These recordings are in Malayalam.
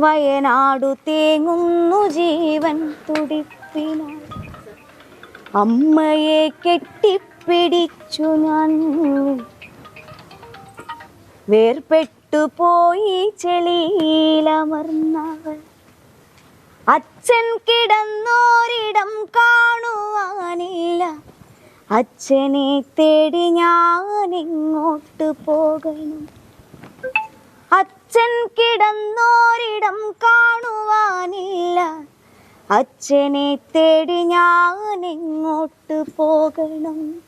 വയനാടു തേങ്ങുന്നു ജീവൻ തുടിപ്പിനാൽ അമ്മയെ കെട്ടിപ്പിടിച്ചു ഞാൻ. വേർപെട്ടു പോയി ചെളിയിലമർന്നവൾ. അച്ഛൻ കിടന്നോരിടം കാണുവാനില്ല. അച്ഛനെ തേടി ഞാൻ എങ്ങോട്ട് പോകണം. അച്ഛൻ കിടന്നോരിടം കാണുവാനില്ല. അച്ഛനെ തേടി ഞാൻ എങ്ങോട്ട് പോകണം?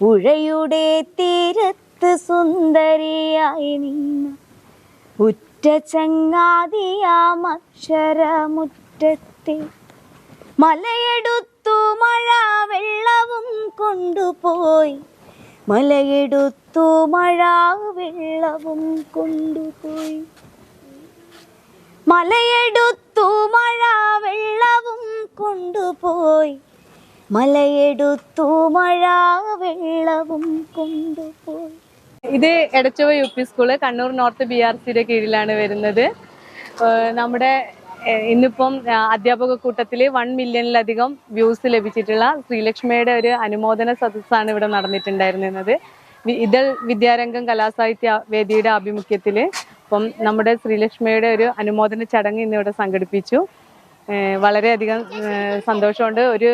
പുഴയുടെ തീരത്ത് സുന്ദരിയായി നിന്ന ഉറ്റ ചങ്ങാതിയാം അക്ഷരമുറ്റത്തെ മലയെടുത്തു മഴ വെള്ളവും കൊണ്ടുപോയി. മലയെടുത്തു മഴ വെള്ളവും കൊണ്ടുപോയി മലയെടുത്തു മഴ വെള്ളവും കൊണ്ടുപോയി മലയെടുത്തു മഴ വെള്ളവും കൊണ്ടുപോയി ഇത് Edachuva U P school Kannur north B R സിയുടെ കീഴിലാണ് വരുന്നത്. നമ്മുടെ ഇന്നിപ്പം അധ്യാപക കൂട്ടത്തിൽ വൺ മില്യണിലധികം വ്യൂസ് ലഭിച്ചിട്ടുള്ള ശ്രീലക്ഷ്മിയുടെ ഒരു അനുമോദന സദസ്സാണ് ഇവിടെ നടന്നിട്ടുണ്ടായിരുന്നത്. ഇതൾ വിദ്യാരംഗം കലാസാഹിത്യ വേദിയുടെ ആഭിമുഖ്യത്തിൽ ഇപ്പം നമ്മുടെ ശ്രീലക്ഷ്മിയുടെ ഒരു അനുമോദന ചടങ്ങ് ഇന്നിവിടെ സംഘടിപ്പിച്ചു. വളരെയധികം സന്തോഷമുണ്ട്. ഒരു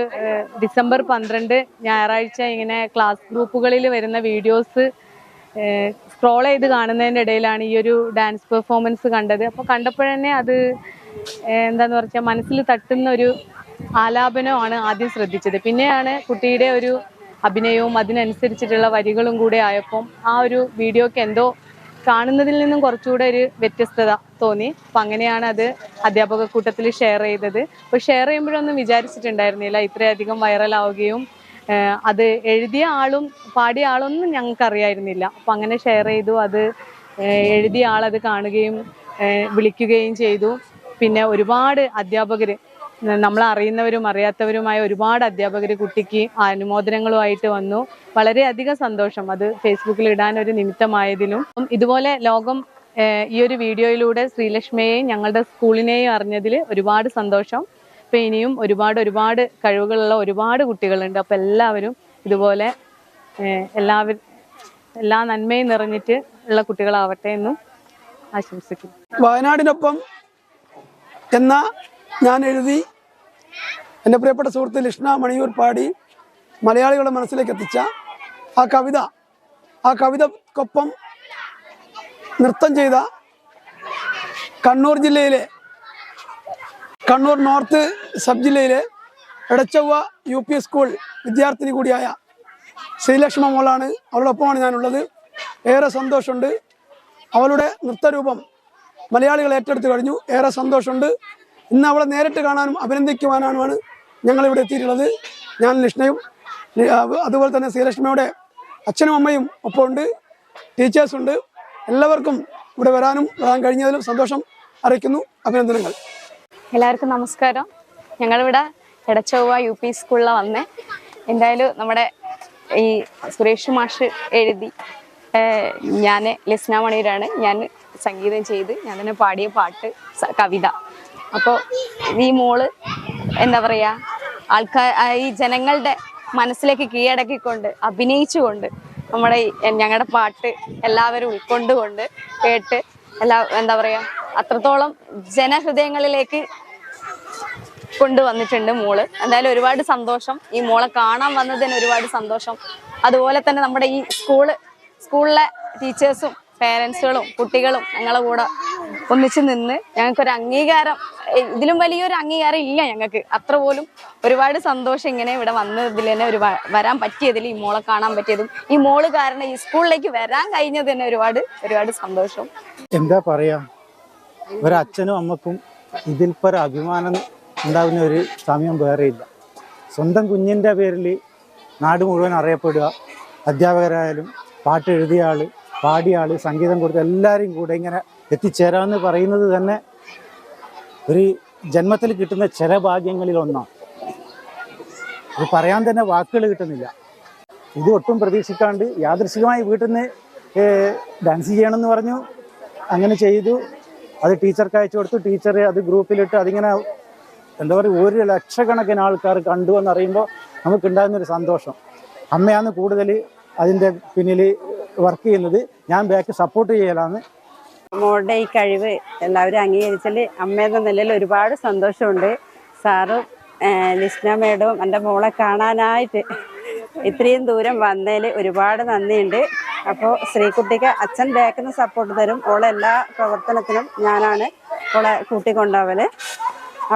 ഡിസംബർ പന്ത്രണ്ട് ഞായറാഴ്ച ഇങ്ങനെ ക്ലാസ് ഗ്രൂപ്പുകളിൽ വരുന്ന വീഡിയോസ് സ്ക്രോൾ ചെയ്ത് കാണുന്നതിന്റെ ഇടയിലാണ് ഈ ഒരു ഡാൻസ് പെർഫോമൻസ് കണ്ടത്. അപ്പോൾ കണ്ടപ്പോഴന്നെ അത് എന്താന്ന് പറഞ്ഞാൽ മനസ്സിൽ തട്ടുന്ന ഒരു ആലാപനമാണ് ആദ്യം ശ്രദ്ധിച്ചത്. പിന്നെയാണ് കുട്ടിയുടെ ഒരു അഭിനയവും അതിനനുസരിച്ചിട്ടുള്ള വരികളും കൂടെ ആയപ്പം ആ ഒരു വീഡിയോക്ക് എന്തോ കാണുന്നതിൽ നിന്നും കുറച്ചുകൂടെ ഒരു വ്യത്യസ്തത തോന്നി. അപ്പം അങ്ങനെയാണ് അത് അധ്യാപക കൂട്ടത്തിൽ ഷെയർ ചെയ്തത്. അപ്പോൾ ഷെയർ ചെയ്യുമ്പോഴൊന്നും വിചാരിച്ചിട്ടുണ്ടായിരുന്നില്ല ഇത്രയധികം വൈറലാവുകയും അത് എഴുതിയ ആളും പാടിയ ആളൊന്നും ഞങ്ങൾക്ക് അറിയായിരുന്നില്ല. അപ്പം അങ്ങനെ ഷെയർ ചെയ്തു അത് എഴുതിയ ആളത് കാണുകയും വിളിക്കുകയും ചെയ്തു. പിന്നെ ഒരുപാട് അധ്യാപകർ നമ്മൾ അറിയുന്നവരും അറിയാത്തവരുമായ ഒരുപാട് അധ്യാപകർ കുട്ടിക്ക് അനുമോദനങ്ങളുമായിട്ട് വന്നു. വളരെയധികം സന്തോഷം അത് ഫേസ്ബുക്കിൽ ഇടാൻ ഒരു നിമിത്തമായതിലും ഇതുപോലെ ലോകം ഈ ഒരു വീഡിയോയിലൂടെ ശ്രീലക്ഷ്മിയെയും ഞങ്ങളുടെ സ്കൂളിനെയും അറിഞ്ഞതിൽ ഒരുപാട് സന്തോഷം. ഇപ്പം ഇനിയും ഒരുപാട് ഒരുപാട് കഴിവുകളുള്ള ഒരുപാട് കുട്ടികളുണ്ട്. അപ്പം എല്ലാവരും ഇതുപോലെ എല്ലാവരും എല്ലാ നന്മയും നിറഞ്ഞിട്ട് ഉള്ള കുട്ടികളാവട്ടെ എന്നും ആശംസിക്കുന്നു. വയനാടിനൊപ്പം എന്ന ഞാൻ എഴുതി എന്റെ പ്രിയപ്പെട്ട സുഹൃത്ത് ലിഷ്ണ മണിയൂർ പാടി മലയാളികളുടെ മനസ്സിലേക്ക് എത്തിച്ച ആ കവിത ആ കവിതക്കൊപ്പം നൃത്തം ചെയ്ത കണ്ണൂർ ജില്ലയിലെ കണ്ണൂർ നോർത്ത് സബ് ജില്ലയിലെ എടച്ചവ്വ യു പി സ്കൂൾ വിദ്യാർത്ഥിനി കൂടിയായ ശ്രീലക്ഷ്മ മോളാണ്. അവളൊപ്പമാണ് ഞാനുള്ളത്. ഏറെ സന്തോഷമുണ്ട്. അവളുടെ നൃത്തരൂപം മലയാളികൾ ഏറ്റെടുത്തു കഴിഞ്ഞു. ഏറെ സന്തോഷമുണ്ട്. ഇന്ന് അവളെ നേരിട്ട് കാണാനും അഭിനന്ദിക്കുവാനാണ് ഞങ്ങളിവിടെ എത്തിയിട്ടുള്ളത്. ഞാൻ ലക്ഷ്മയും അതുപോലെ തന്നെ ശ്രീലക്ഷ്മിയുടെ അച്ഛനും അമ്മയും ഒപ്പമുണ്ട്. ടീച്ചേഴ്സുണ്ട് എല്ലാവർക്കും ഇവിടെ വരാനും വരാൻ കഴിഞ്ഞതിലും സന്തോഷം അറിയിക്കുന്നു. അഭിനന്ദനങ്ങൾ. എല്ലാവർക്കും നമസ്കാരം. ഞങ്ങളിവിടെ എടച്ചൊവ്വ യു പി സ്കൂളിലാണ് വന്നേ. എന്തായാലും നമ്മുടെ ഈ സുരേഷ് മാഷ് എഴുതി ഞാൻ ലിസ്ന മണിയൂരാണ്. ഞാൻ സംഗീതം ചെയ്ത് ഞാൻ തന്നെ പാടിയ പാട്ട് കവിത. അപ്പോൾ ഈ മോൾ എന്താ പറയുക ആൾക്കാർ ഈ ജനങ്ങളുടെ മനസ്സിലേക്ക് കീഴടക്കിക്കൊണ്ട് അഭിനയിച്ചുകൊണ്ട് നമ്മുടെ ഞങ്ങളുടെ പാട്ട് എല്ലാവരും ഉൾക്കൊണ്ടുകൊണ്ട് കേട്ട് എല്ലാ എന്താ പറയുക അത്രത്തോളം ജനഹൃദയങ്ങളിലേക്ക് കൊണ്ടുവന്നിട്ടുണ്ട് മോൾ. എന്തായാലും ഒരുപാട് സന്തോഷം. ഈ മോളെ കാണാൻ വന്നതിന് ഒരുപാട് സന്തോഷം. അതുപോലെ തന്നെ നമ്മുടെ ഈ സ്കൂൾ സ്കൂളിലെ ടീച്ചേഴ്സും പേരൻസുകളും കുട്ടികളും ഞങ്ങളെ കൂടെ ഒന്നിച്ച് നിന്ന് ഞങ്ങൾക്കൊരു അംഗീകാരം ഇതിലും വലിയൊരു അംഗീകാരം ഇല്ല ഞങ്ങൾക്ക്. അത്ര പോലും ഒരുപാട് സന്തോഷം ഇങ്ങനെ ഇവിടെ വന്നതിൽ തന്നെ ഒരു വരാൻ പറ്റിയതിൽ ഈ മോളെ കാണാൻ പറ്റിയതും ഈ മോൾ കാരണം ഈ സ്കൂളിലേക്ക് വരാൻ കഴിഞ്ഞത് തന്നെ ഒരുപാട് ഒരുപാട് സന്തോഷം. എന്താ പറയാ? ഒരച്ഛനും അമ്മക്കും ഇതിൽ പര അഭിമാനം ഉണ്ടാകുന്ന ഒരു സമയം വേറെയില്ല സ്വന്തം കുഞ്ഞിന്റെ പേരിൽ നാട് മുഴുവൻ അറിയപ്പെടുക. അധ്യാപകരായാലും പാട്ട് എഴുതിയ ആൾ പാടിയ ആൾ സംഗീതം കൊടുത്ത് എല്ലാവരും കൂടെ ഇങ്ങനെ എത്തിച്ചേരാമെന്ന് പറയുന്നത് തന്നെ ഒരു ജന്മത്തിൽ കിട്ടുന്ന ചില ഭാഗ്യങ്ങളിൽ ഒന്നാണ് ഇത് പറയാൻ തന്നെ വാക്കുകൾ കിട്ടുന്നില്ല. ഇത് ഒട്ടും പ്രതീക്ഷിക്കാണ്ട് യാദൃശികമായി വീട്ടിൽ നിന്ന് ഡാൻസ് ചെയ്യണമെന്ന് പറഞ്ഞു. അങ്ങനെ ചെയ്തു. അത് ടീച്ചർക്ക് അയച്ചു കൊടുത്തു. ടീച്ചർ അത് ഗ്രൂപ്പിലിട്ട് അതിങ്ങനെ എന്താ പറയുക ഒരു ലക്ഷക്കണക്കിന് ആൾക്കാർ കണ്ടു എന്നറിയുമ്പോൾ ഒരു സന്തോഷം. അമ്മയാണ് കൂടുതൽ അതിന്റെ പിന്നിൽ വർക്ക് ചെയ്യുന്നത്. ഞാൻ ബാക്ക് സപ്പോർട്ട് ചെയ്യലാണ്. മോളുടെ ഈ കഴിവ് എല്ലാവരും അംഗീകരിച്ചാൽ അമ്മയെന്ന നിലയിൽ ഒരുപാട് സന്തോഷമുണ്ട്. സാറും ലിസ്ന മേഡവും എന്റെ മോളെ കാണാനായിട്ട് ഇത്രയും ദൂരം വന്നതിൽ ഒരുപാട് നന്ദിയുണ്ട്. അപ്പോൾ ശ്രീകുട്ടിക്ക് അച്ഛൻ ബാക്കിന്ന് സപ്പോർട്ട് തരും. ഓളെ എല്ലാ പ്രവർത്തനത്തിനും ഞാനാണ് ഓളെ കൂട്ടിക്കൊണ്ടാവൽ.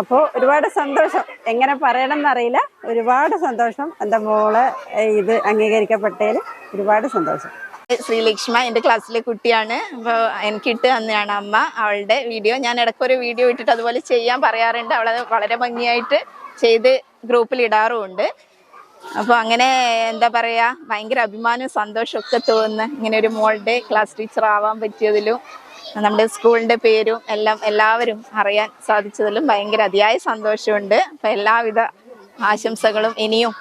അപ്പോൾ ഒരുപാട് സന്തോഷം. എങ്ങനെ പറയണം എന്നറിയില്ല ഒരുപാട് സന്തോഷം. എന്റെ മോളെ ഇത് അംഗീകരിക്കപ്പെട്ടതിൽ ഒരുപാട് സന്തോഷം. ശ്രീലക്ഷ്മ എന്റെ ക്ലാസ്സിലെ കുട്ടിയാണ്. അപ്പോൾ എനിക്കിട്ട് തന്നെയാണ് അമ്മ അവളുടെ വീഡിയോ. ഞാൻ ഇടയ്ക്കൊരു വീഡിയോ ഇട്ടിട്ട് അതുപോലെ ചെയ്യാൻ പറയാറുണ്ട്. അവളത് വളരെ ഭംഗിയായിട്ട് ചെയ്ത് ഗ്രൂപ്പിൽ ഇടാറുമുണ്ട്. അപ്പോൾ അങ്ങനെ എന്താ പറയുക ഭയങ്കര അഭിമാനവും സന്തോഷമൊക്കെ തോന്നുന്ന ഇങ്ങനെ ഒരു മോളുടെ ക്ലാസ് ടീച്ചർ ആവാൻ പറ്റിയതിലും നമ്മുടെ സ്കൂളിന്റെ പേരും എല്ലാം എല്ലാവരും അറിയാൻ സാധിച്ചതിലും ഭയങ്കര അതിയായ സന്തോഷമുണ്ട്. അപ്പം എല്ലാവിധ ആശംസകളും ഇനിയും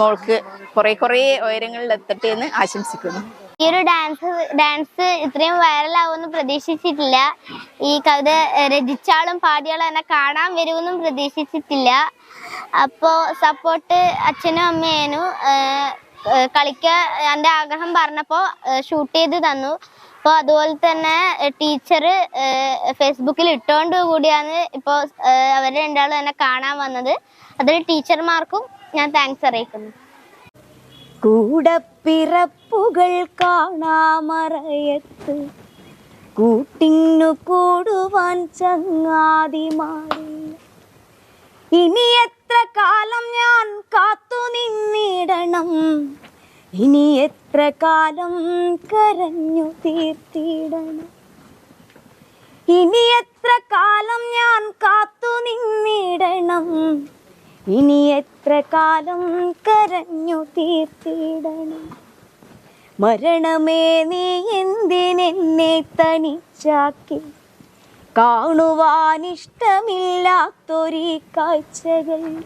മോൾക്ക് കുറേ കുറേ ഉയരങ്ങളിൽ എത്തട്ടെ എന്ന് ആശംസിക്കുന്നു. ഈ ഒരു ഡാൻസ് ഡാൻസ് ഇത്രയും വൈറലാവുമെന്ന് പ്രതീക്ഷിച്ചിട്ടില്ല. ഈ കവിത രചിച്ചാളും പാടിയാളും എന്നെ കാണാൻ വരുമെന്നും പ്രതീക്ഷിച്ചിട്ടില്ല. അപ്പോൾ സപ്പോർട്ട് അച്ഛനും അമ്മയേനും കളിക്കാൻ എന്റെ ആഗ്രഹം പറഞ്ഞപ്പോൾ ഷൂട്ട് ചെയ്ത് തന്നു. അപ്പോൾ അതുപോലെ തന്നെ ടീച്ചർ ഫേസ്ബുക്കിൽ ഇട്ടുകൊണ്ട് കൂടിയാണ് ഇപ്പോൾ അവർ രണ്ടാളും എന്നെ കാണാൻ വന്നത്. അതിൽ ടീച്ചർമാർക്കും ഞാൻ താങ്ക്സ് അറിയിക്കുന്നു. കൂടപ്പിറപ്പുകൾ കാണാമറയത്ത്. കൂട്ടിങ്ങു കൂടുവാൻ ചങ്ങാതിമാരില്ല ഇനി എത്ര കാലം ഞാൻ കാത്തു നിന്നിടണം? ഇനി എത്ര കാലം കരഞ്ഞു തീർത്തിടണം? ഇനി എത്ര കാലം ഞാൻ കാത്തു നിന്നിടണം? ഇനി എത്ര കാലം കരഞ്ഞു തീർത്തിടണം? മരണമേ നീ എന്തിനെന്നെ തനിച്ചാക്കി? കാണുവാനിഷ്ടമില്ലാത്തൊരു കാഴ്ചകൾ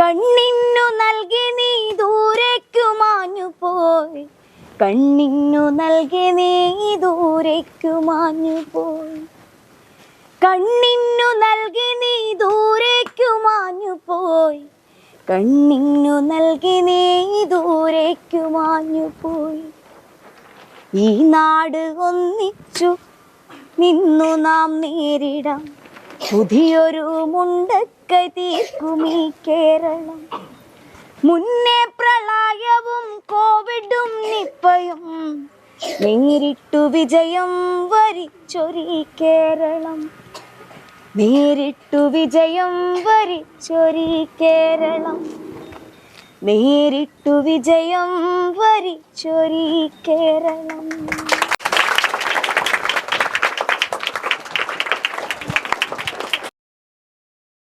കണ്ണിന്നു നൽകി നീ ദൂരേക്കു മാഞ്ഞു പോയി. കണ്ണിന്നു നൽകി നീ ദൂരേക്കു മാഞ്ഞു പോയി. കണ്ണിന്നു നൽകി നീ ദൂരേക്കു മാഞ്ഞു പോയി. കണ്ണിന്നു നൽകി നീ ദൂരേക്കു മാഞ്ഞു പോയി. ഈ നാട് ഒന്നിച്ചു നിന്നു നാം നേരിടാം. പുതിയൊരു മുണ്ടക്കൈ ഈ കേരളം. മുന്നേ പ്രളയവും കോവിഡും നിപ്പയും നേരിട്ടു വിജയം വരിച്ചൊരീ കേരളം. നേരിട്ടു വിജയം വരിച്ചൊരി കേരളം. നേരിട്ടു വിജയം വരിച്ചൊരി കേരളം.